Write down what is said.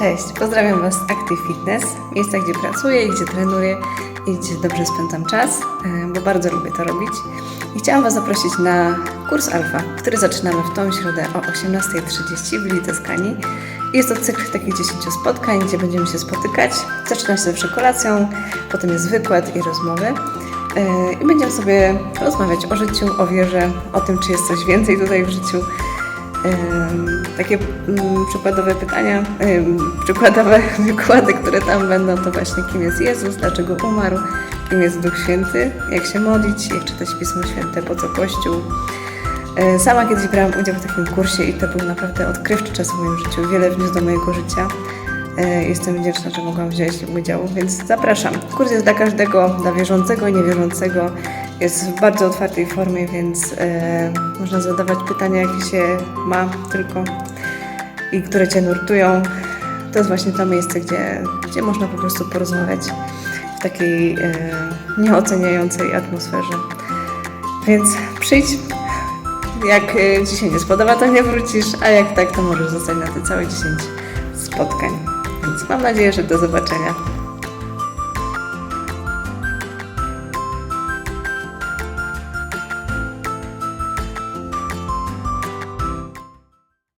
Cześć, pozdrawiam Was z Active Fitness, miejsca gdzie pracuję gdzie trenuję i gdzie dobrze spędzam czas, e, bo bardzo lubię to robić. I chciałam Was zaprosić na kurs Alfa, który zaczynamy w tą środę o 18.30 w Litoskani. Jest to cykl takich 10 spotkań, gdzie będziemy się spotykać. Zaczyna się zawsze kolacją, potem jest wykład i rozmowy. E, I będziemy sobie rozmawiać o życiu, o wierze, o tym, czy jest coś więcej tutaj w życiu. Takie mm, przykładowe pytania, przykładowe wykłady, które tam będą, to właśnie kim jest Jezus, dlaczego umarł, kim jest Duch Święty, jak się modlić, jak czytać Pismo Święte, po co Kościół. Sama kiedyś brałam udział w takim kursie i to był naprawdę odkrywczy czas w moim życiu, wiele wniósł do mojego życia. E, Jestem wdzięczna, że mogłam wziąć udział, więc zapraszam. Kurs jest dla każdego, dla wierzącego i niewierzącego. Jest w bardzo otwartej formie, więc e, można zadawać pytania, jakie się ma tylko i które Cię nurtują. To jest właśnie to miejsce, gdzie, gdzie można po prostu porozmawiać w takiej e, nieoceniającej atmosferze. Więc przyjdź. Jak e, Ci się nie spodoba, to nie wrócisz, a jak tak, to możesz zostać na te całe 10 spotkań. Więc mam nadzieję, że do zobaczenia.